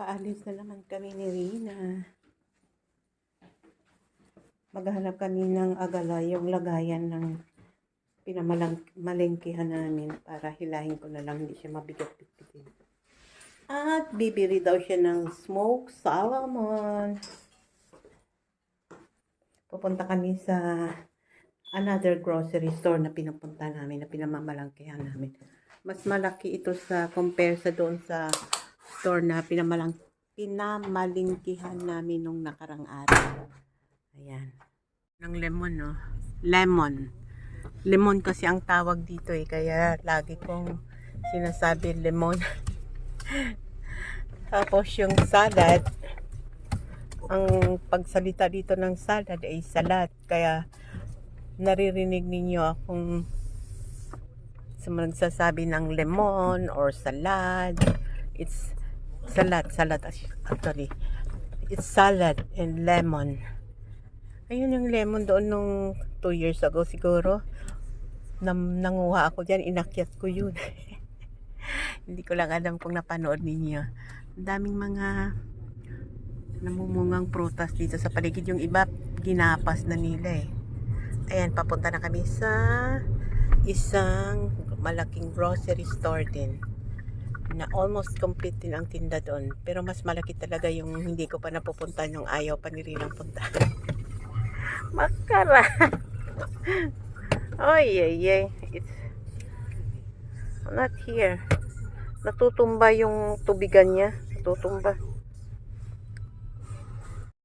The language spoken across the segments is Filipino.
Paalis na naman kami ni Rina. Maghanap kami ng agala, yung lagayan ng pinamamalengkihan namin para hilahin ko na lang, hindi siya mabigat pitpitin. At bibili daw siya ng smoked salmon. Pupunta kami sa another grocery store na pinupunta namin, na pinamamalangkihan namin. Mas malaki ito sa compare sa doon sa store na pinamalang pinamalingkihan namin nung nakarang araw. Ayan. Ng lemon, no? Lemon. Lemon kasi ang tawag dito eh. Kaya lagi kong sinasabi lemon. Tapos yung salad, ang pagsalita dito ng salad ay salad. Kaya naririnig ninyo akong sa nagsasabi ng lemon or salad. It's salad, salad actually. It's salad and lemon. Ayun yung lemon doon nung 2 years ago siguro. Nam, nanguha ako dyan, inakyat ko yun. Hindi ko lang alam kung napanood ninyo. Ang daming mga namumungang prutas dito sa paligid. Yung iba, ginapas na nila eh. Ayan, papunta na kami sa isang malaking grocery store din na almost complete din ang tinda doon. Pero mas malaki talaga yung hindi ko pa napupuntahan yung ayaw pa ni Rinang punta. Makara. Oy, ay, ay. It's not here. Natutumba yung tubigan niya. Natutumba.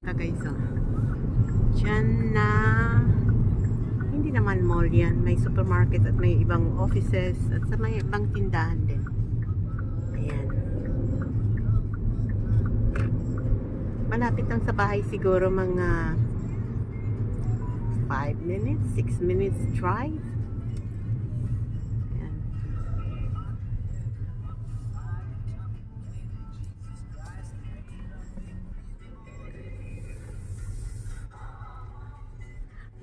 Ah, guys, oh. Diyan na hindi naman mall yan. May supermarket at may ibang offices at sa may ibang tindahan din. Ayan. Malapit lang sa bahay siguro mga 5 minutes, 6 minutes drive. Ayan.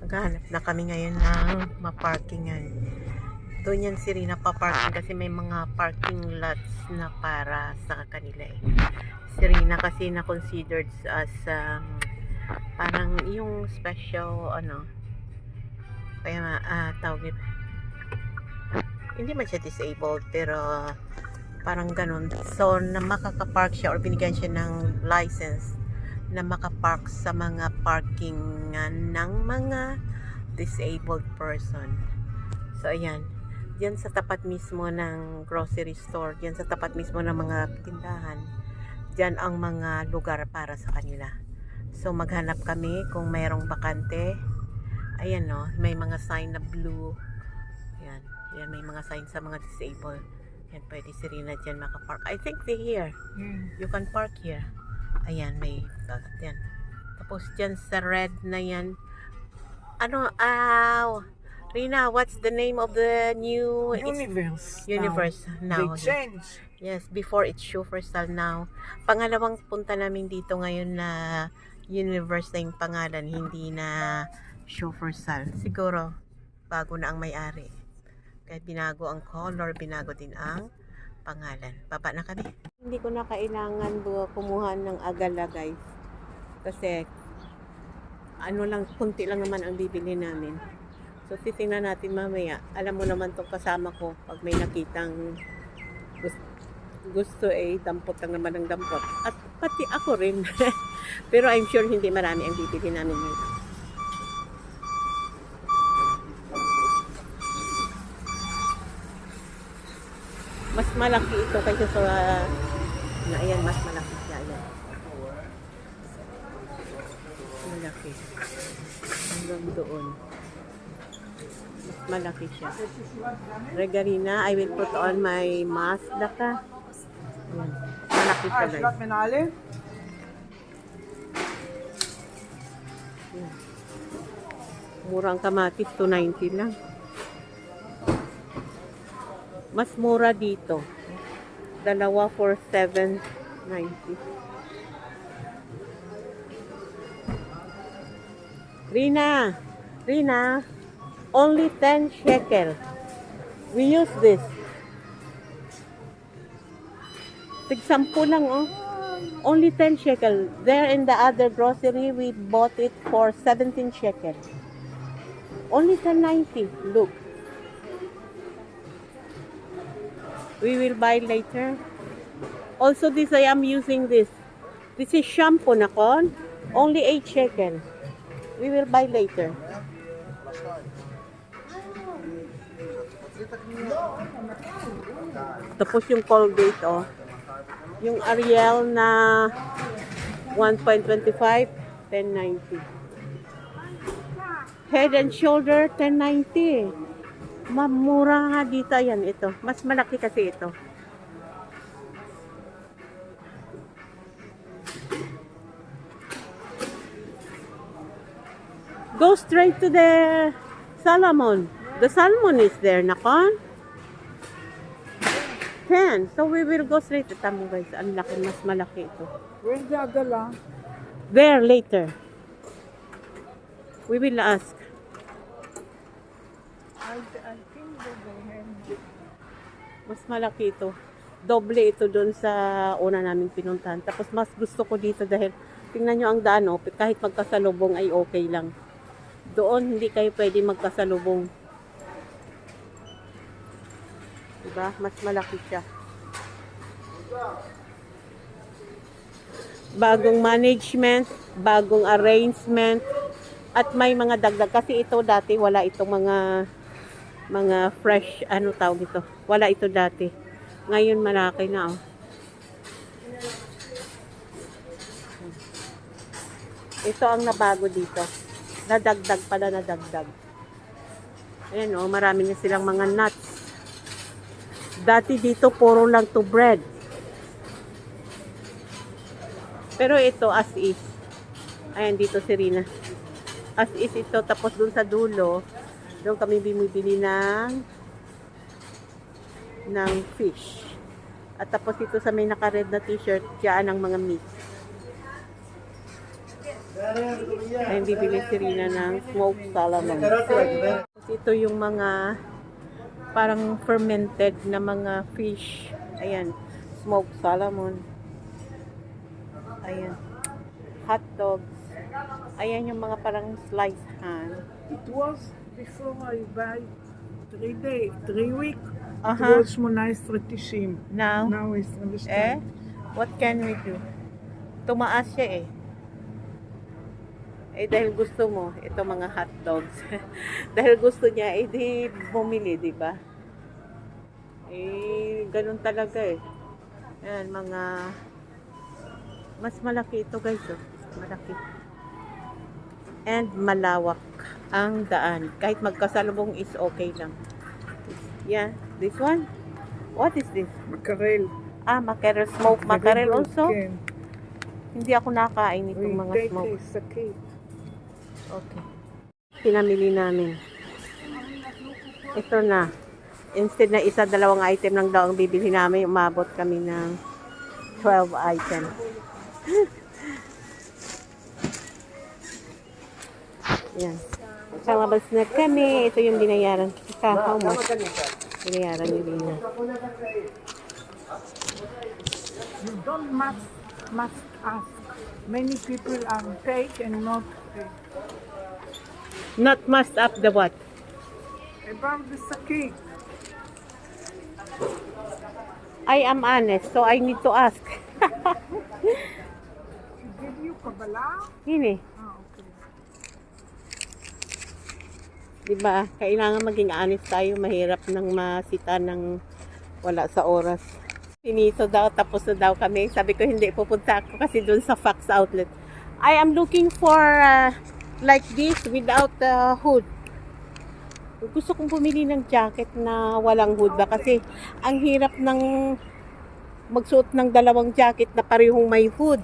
Maghanap na kami ngayon ng maparkingan. Doon yan si Rina paparking kasi may mga parking lots na para sa kanila eh. Si Rina kasi na considered as um, parang yung special ano kaya uh, tawag nito. Hindi man siya disabled pero parang ganun. So na makakapark siya or binigyan siya ng license na makapark sa mga parkingan ng mga disabled person. So ayan diyan sa tapat mismo ng grocery store diyan sa tapat mismo ng mga tindahan diyan ang mga lugar para sa kanila So maghanap kami kung mayroong bakante. Ayan no, may mga sign na blue. Ayan, ayan may mga sign sa mga disabled. Ayan, pwede si Rina dyan makapark. I think they here. You can park here. Ayan, may yan. Tapos dyan sa red na yan. Ano, aw. Rina, what's the name of the new Universe. universe now? Now, they change. Yes, before it's Schuferstal now. Pangalawang punta namin dito ngayon na universe na yung pangalan, hindi na Schuferstal. Siguro, bago na ang may-ari. Kaya binago ang color, binago din ang pangalan. Baba na kami. Hindi ko na kailangan kumuha ng agala, guys. Kasi, ano lang, kunti lang naman ang bibili namin. So, titingnan natin mamaya. Alam mo naman tong kasama ko, pag may nakitang gusto, eh, dampot lang naman ng dampot. At pati ako rin. Pero I'm sure hindi marami ang bibili namin ngayon. Mas malaki ito kaysa sa na ayan, mas malaki siya. Ayan. Malaki. Hanggang doon. Malaki siya. Regarina, I will put on my mask. Daka. Malaki siya guys. Scott Menale? Murang kamatis, 290 lang. Mas mura dito. Dalawa for 790. Rina! Rina! Only 10 shekel. We use this. Tig 10 lang oh. Only 10 shekel. There in the other grocery, we bought it for 17 shekel. Only 10.90. Look. We will buy later. Also, this I am using this. This is shampoo na kon. Only 8 shekel. We will buy later. Tapos yung Colgate, oh. Yung Ariel na 1.25, 10.90. Head and Shoulder, 10.90. Mamura nga dito. Yan, ito. Mas malaki kasi ito. Go straight to the Salmon. The salmon is there, nakon? 10. So we will go straight to Tamo guys. Ang laki, mas malaki ito. Where's the lamb? There, later. We will ask. I, I think they have. Mas malaki ito. Doble ito doon sa una namin pinuntahan. Tapos mas gusto ko dito dahil tingnan nyo ang daan, oh, kahit magkasalubong ay okay lang. Doon hindi kayo pwede magkasalubong. Diba? Mas malaki siya. Bagong management, bagong arrangement, at may mga dagdag. Kasi ito dati, wala itong mga mga fresh, ano tawag ito. Wala ito dati. Ngayon malaki na, oh. Ito ang nabago dito. Nadagdag pala, nadagdag. Ayan, oh, marami na silang mga nuts. Dati dito, puro lang to bread. Pero ito, as is. Ayan, dito si Rina. As is ito, tapos dun sa dulo, doon kami bumibili ng ng fish. At tapos ito sa may naka-red na t-shirt, diyan ang mga meat. Ayun, bibili si Rina ng smoked salmon. Ito yung mga parang fermented na mga fish. Ayan, smoked salmon. Ayan, hot dogs. Ayan yung mga parang sliced ham. It was before I buy three day, three week. It Aha. was 18.90. Now, Now it's eh, understand. what can we do? Tumaas siya eh. Eh dahil gusto mo, ito mga hot dogs. dahil gusto niya, eh di bumili, di ba? Eh, ganun talaga eh. Ayan, mga mas malaki ito guys, oh. Malaki. And malawak ang daan. Kahit magkasalubong is okay lang. Yeah, this one. What is this? Mackerel. Ah, mackerel Very good, also. Hindi ako nakain itong mga smoke. a sakit. Okay. Pinamili namin. Ito na. Instead na isa, dalawang item lang daw ang bibili namin, umabot kami ng 12 items. Yan. Kalabas na kami. Ito yung binayaran. Sa how much? Binayaran ni Lina. You don't must must ask. Many people are take and not take. Not messed up the what? About the sakit. I am honest, so I need to ask. She give you kabbalah? Yun eh. Ah, okay. Diba? Kailangan maging honest tayo. Mahirap nang masita ng wala sa oras. Finito daw, tapos na daw kami. Sabi ko, hindi, pupunta ako kasi dun sa Fox Outlet. I am looking for uh, like this without the hood. Gusto kong pumili ng jacket na walang hood ba kasi ang hirap ng magsuot ng dalawang jacket na parehong may hood.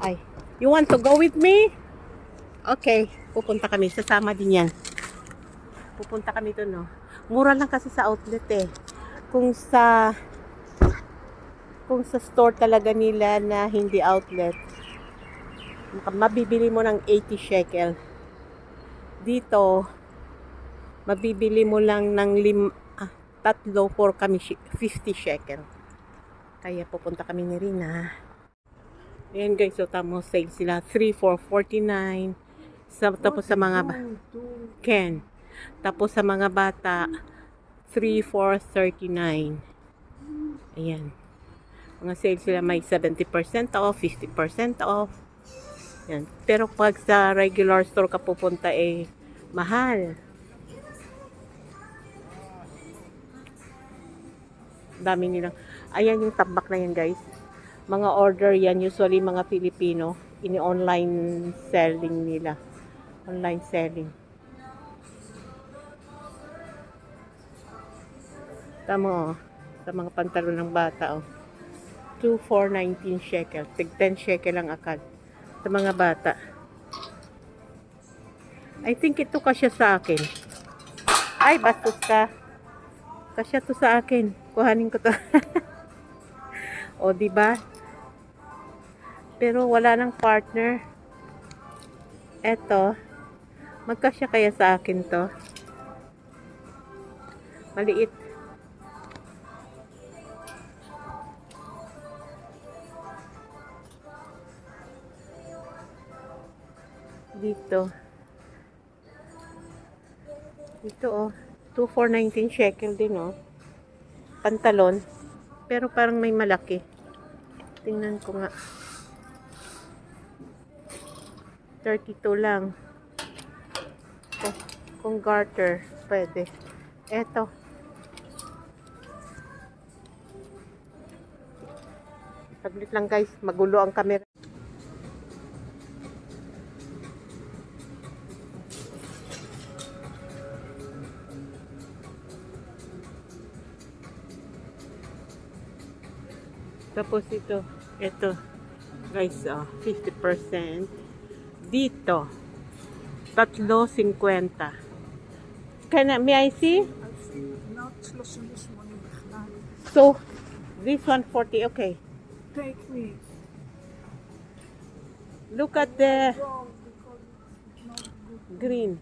Ay, you want to go with me? Okay, pupunta kami. Sasama din yan. Pupunta kami doon, no? Mura lang kasi sa outlet eh. Kung sa kung sa store talaga nila na hindi outlet, mabibili mo ng 80 shekel. Dito, mabibili mo lang ng lim, ah, tatlo for kami, shi- 50 shekel. Kaya pupunta kami ni Rina. Ayan guys, so tamo sale sila. 3 for 49. Sa, tapos sa mga ba-. Ken. Tapos sa mga bata, 3 for 39. Ayan. Mga sale sila may 70% off, 50% off. Yan. Pero pag sa regular store ka pupunta eh, mahal. Dami nilang. Ayan yung tabak na yan guys. Mga order yan, usually mga Filipino. Ini-online selling nila. Online selling. Tama oh. Sa mga pantalon ng bata oh. 2 for 19 shekel. Tig 10 shekel ang akad. Sa mga bata. I think ito kasya sa akin. Ay, bastos ka. Kasya to sa akin. Kuhanin ko to. o, di ba? Pero wala nang partner. Eto. Magkasya kaya sa akin to? Maliit. Dito. Dito oh. 2 for 19 shekel din oh. Pantalon. Pero parang may malaki. Tingnan ko nga. 32 lang. Kung, kung garter, pwede. Eto. Saglit lang guys, magulo ang camera. Tapos ito, ito guys, ah, oh, 50%. Dito, tatlo 50. Can I, may I see? I see. Not this one So, this one 40, okay. Take me. Look at the green.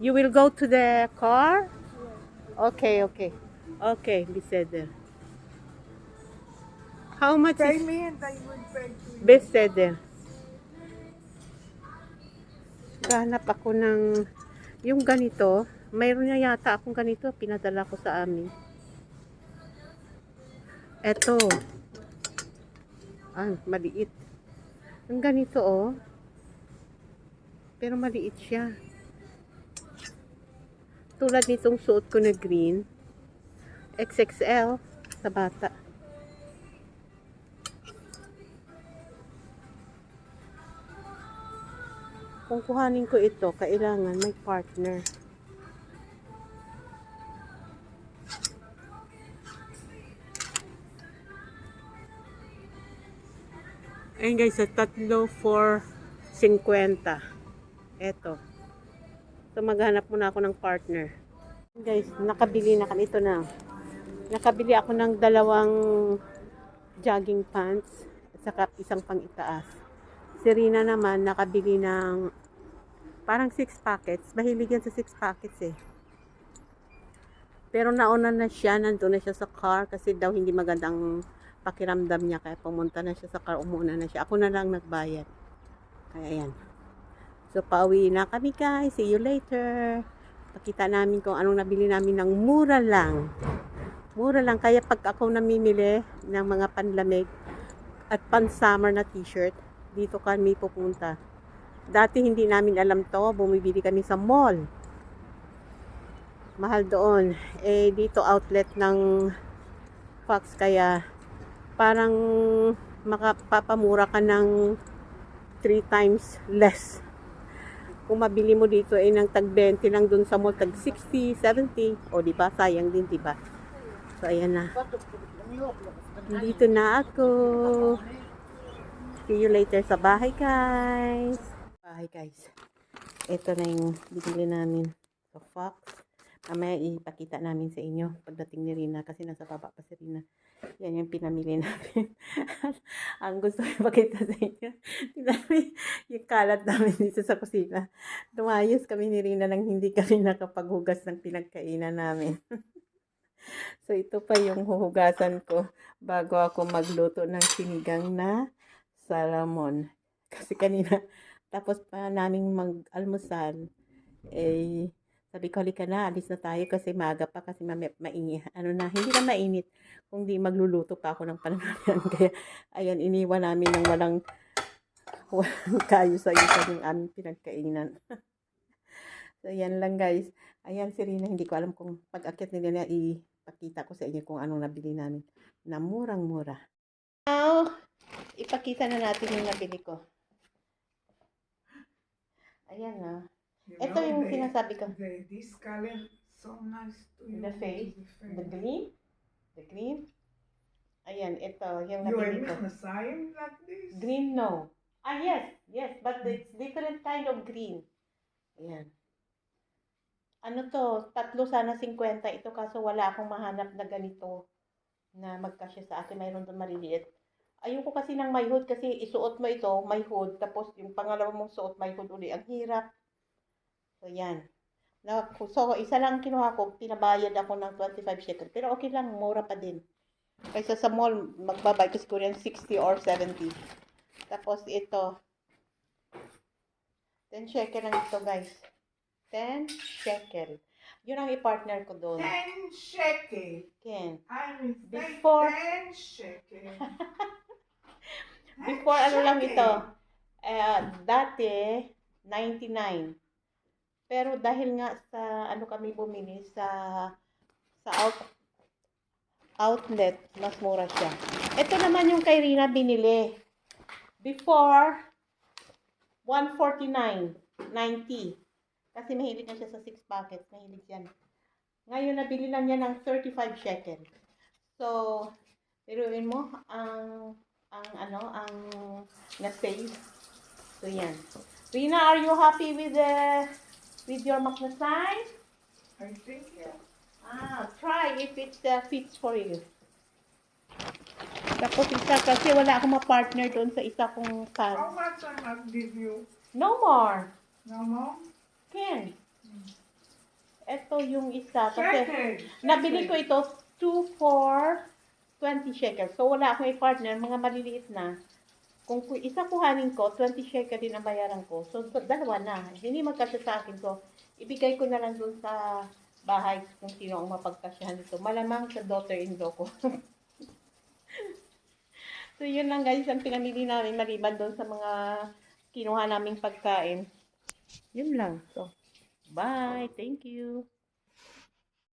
You will go to the car? Okay, okay. Okay, be said there. How much Pay is me and I will pay to you. beseder? Gahanap ako ng yung ganito. Mayroon na yata akong ganito. Pinadala ko sa amin. Eto. Ah, maliit. Ang ganito oh. Pero maliit siya. Tulad nitong suot ko na green. XXL sa bata. Kung kuhanin ko ito, kailangan may partner. Ayun guys, sa tatlo for 50. Eto. So maghanap muna ako ng partner. Guys, nakabili na kami. Ito na. Nakabili ako ng dalawang jogging pants at saka isang pang itaas. Si Rina naman nakabili ng parang 6 packets. Mahilig yan sa 6 packets eh. Pero nauna na siya, nandun na siya sa car kasi daw hindi magandang pakiramdam niya kaya pumunta na siya sa car, umuna na siya. Ako na lang nagbayad. Kaya yan. So, pauwi na kami guys. See you later. Pakita namin kung anong nabili namin ng mura lang. Mura lang. Kaya pag ako namimili ng mga panlamig at pan-summer na t-shirt, dito kami pupunta. Dati hindi namin alam to. Bumibili kami sa mall. Mahal doon. Eh, dito outlet ng Fox. Kaya parang makapapamura ka ng 3 times less kung mabili mo dito ay ng tag 20 lang dun sa mall tag 60, 70 o di ba sayang din di ba so ayan na dito na ako see you later sa bahay guys. Bahay guys. Ito na yung binili namin sa Fox. Mamaya ipakita namin sa inyo pagdating ni Rina kasi nasa baba pa si Rina. Yan yung pinamili namin. Ang gusto ko ipakita sa inyo. Tinami, yung kalat namin dito sa kusina. Lumayos kami ni Rina nang hindi kami nakapaghugas ng pinagkainan namin. so, ito pa yung huhugasan ko bago ako magluto ng sinigang na salmon. Kasi kanina, tapos pa naming mag-almusal, eh, sabi ko, halika na, alis na tayo kasi maaga pa kasi mami, mainit. Ano na, hindi na mainit. Kung di magluluto pa ako ng panangalian. Kaya, ayan, iniwan namin ng walang, walang kayo sa isa yung aming pinagkainan. so, yan lang guys. Ayan si Rina, hindi ko alam kung pag-akit nila na ipakita ko sa inyo kung anong nabili namin. Na murang-mura. Now, ipakita na natin yung nabili ko. Ayan na. You Ito yung the- sinasabi ko. the- this color so nice to you. The face, The green. The green. Ayan, ito yung You are nabili ko. Messiah like this? Green, no. Ah, yes. Yes, but it's different kind of green. Ayan. Ano to? Tatlo sana 50. Ito kaso wala akong mahanap na ganito na magkasya sa akin. Mayroon doon maliliit. Ayoko kasi ng may hood kasi isuot mo ito, may hood. Tapos yung pangalawa mong suot, may hood uli. Ang hirap. So, yan. So, isa lang kinuha ko, pinabayad ako ng 25 shekel. Pero okay lang, mura pa din. Kaysa sa mall, magbabay ko siguro yan 60 or 70. Tapos ito, 10 shekel lang ito guys. 10 shekel. Yun ang i-partner ko doon. Ten shekel. Ken. I Before- ten shekel. Before ano lang ito, eh, dati 99. Pero dahil nga sa ano kami bumili sa sa out, outlet, mas mura siya. Ito naman yung kay Rina binili. Before 149, 90. Kasi mahilig na siya sa 6 packets, mahilig yan. Ngayon nabili lang niya ng 35 shekel. So, Piruin mo ang ang ano ang na-save. So yan. Rina, are you happy with the with your maknasay? I think yeah. Ah, try if it uh, fits for you. Tapos isa kasi wala akong ma-partner doon sa isa kong How fan. much I must give you? No more. No more? Ken. Ito yung isa kasi Shekel. nabili ko ito 2 for 20 shekels. So, wala akong i-partner, mga maliliit na. Kung ku- isa kuhanin ko, 20 shekel din ang bayaran ko. So, dalawa na. Hindi magkasya sa akin. So, ibigay ko na lang doon sa bahay kung sino ang mapagkasyahan nito. Malamang sa daughter-in-law ko. so, yun lang guys ang pinamili namin maliban doon sa mga kinuha naming pagkain. Yun lang. So, bye. Thank you.